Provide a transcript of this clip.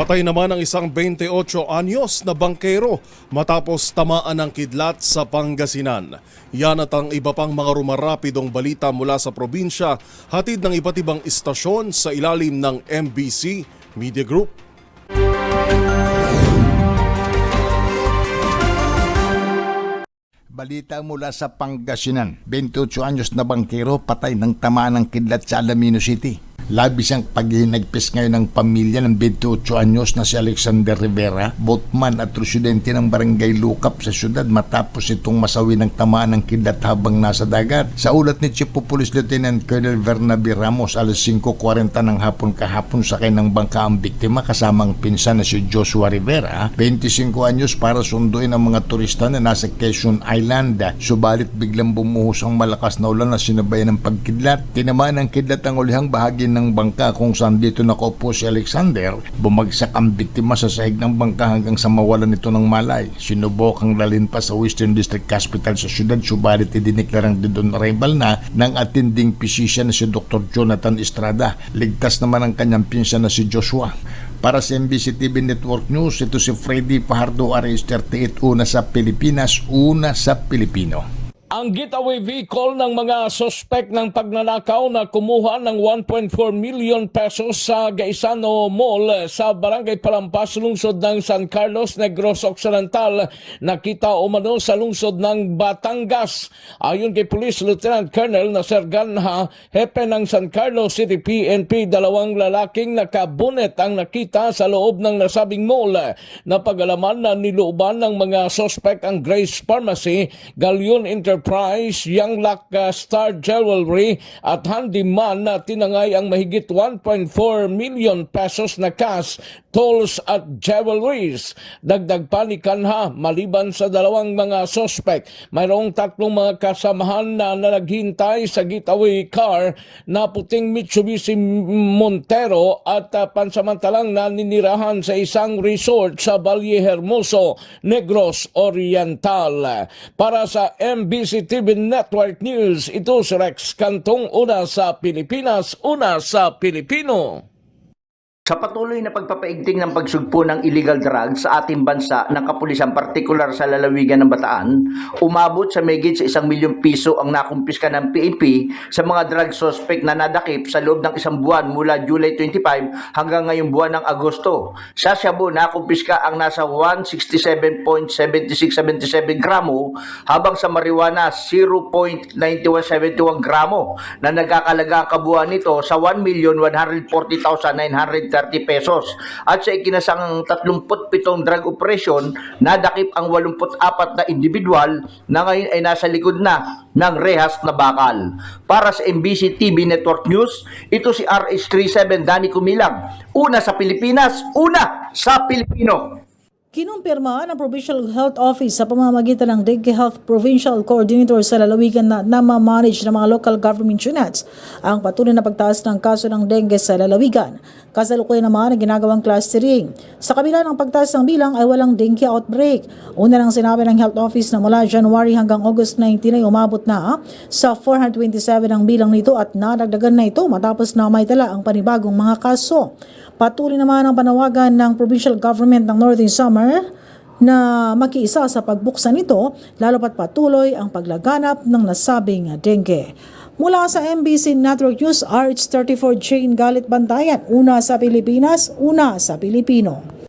Patay naman ang isang 28 anyos na bangkero matapos tamaan ng kidlat sa Pangasinan. Yan at ang iba pang mga rumarapidong balita mula sa probinsya, hatid ng iba't ibang istasyon sa ilalim ng MBC Media Group. Balita mula sa Pangasinan. 28 anyos na bangkero patay ng tamaan ng kidlat sa Alamino City. Labis ang paghihinagpis ngayon ng pamilya ng 28 anyos na si Alexander Rivera, boatman at residente ng barangay Lukap sa syudad matapos itong masawi ng tamaan ng kidlat habang nasa dagat. Sa ulat ni Chief of Police Lieutenant Colonel Bernabe Ramos, alas 5.40 ng hapon kahapon sakay ng bangka ang biktima kasamang pinsan na si Joshua Rivera, 25 anyos para sunduin ang mga turista na nasa Quezon Island. Subalit biglang bumuhos ang malakas na ulan na sinabayan ng pagkidlat. Tinamaan ng kidlat ang ulihang bahagi ng bangka kung saan dito nakaupo si Alexander. Bumagsak ang biktima sa sahig ng bangka hanggang sa mawalan nito ng malay. Sinubok ang dalhin pa sa Western District Hospital sa syudad subalit idineklarang dead on arrival na ng attending physician na si Dr. Jonathan Estrada. Ligtas naman ang kanyang pinsan na si Joshua. Para sa MBC TV Network News, ito si Freddy Fajardo RH38, una sa Pilipinas, una sa Pilipino. Ang getaway vehicle ng mga sospek ng pagnanakaw na kumuha ng 1.4 million pesos sa Gaisano Mall sa Barangay Palampas, lungsod ng San Carlos, Negros Occidental, nakita umano sa lungsod ng Batangas. Ayon kay Police Lieutenant Colonel Nasir Ganha, hepe ng San Carlos City PNP, dalawang lalaking nakabunet ang nakita sa loob ng nasabing mall. Napagalaman na nilooban ng mga sospek ang Grace Pharmacy, Galyon Enterprise, Young Luck uh, Star Jewelry at Handyman na tinangay ang mahigit 1.4 million pesos na cash, tolls at jewelries. Dagdag pa ni Kanha, maliban sa dalawang mga sospek, mayroong tatlong mga kasamahan na, na naghintay sa getaway car na puting Mitsubishi Montero at uh, pansamantalang naninirahan sa isang resort sa Valle Hermoso, Negros Oriental. Para sa MBC TV Network News, ito si Rex Kantong, una sa Pilipinas, una sa Pilipino. Sa patuloy na pagpapaigting ng pagsugpo ng illegal drugs sa ating bansa ng kapulisan, partikular sa lalawigan ng Bataan, umabot sa megit sa isang milyong piso ang nakumpiska ng PAP sa mga drug suspect na nadakip sa loob ng isang buwan mula July 25 hanggang ngayong buwan ng Agosto. Sa Shabu, nakumpiska ang nasa 167.7677 gramo habang sa marijuana 0.9171 gramo na nagkakalaga ang kabuuan nito sa 1,140,930 pesos. At sa ikinasang 37 drug operation, nadakip ang 84 na individual na ngayon ay nasa likod na ng rehas na bakal. Para sa MBC TV Network News, ito si RH37 Danny Kumilang. Una sa Pilipinas, una sa Pilipino. Kinumpirma ng Provincial Health Office sa pamamagitan ng Dengue Health Provincial Coordinator sa lalawigan na namamanage ng mga local government units ang patuloy na pagtaas ng kaso ng dengue sa lalawigan. Kasalukuyan naman ang ginagawang clustering. Sa kabila ng pagtaas ng bilang ay walang dengue outbreak. Una nang sinabi ng Health Office na mula January hanggang August 19 ay umabot na sa 427 ang bilang nito at nadagdagan na ito matapos na may tala ang panibagong mga kaso. Patuloy naman ang panawagan ng provincial government ng Northern Summer na makiisa sa pagbuksan nito lalo pat patuloy ang paglaganap ng nasabing dengue. Mula sa MBC Network News, RH34 Jane Galit Bantayan, una sa Pilipinas, una sa Pilipino.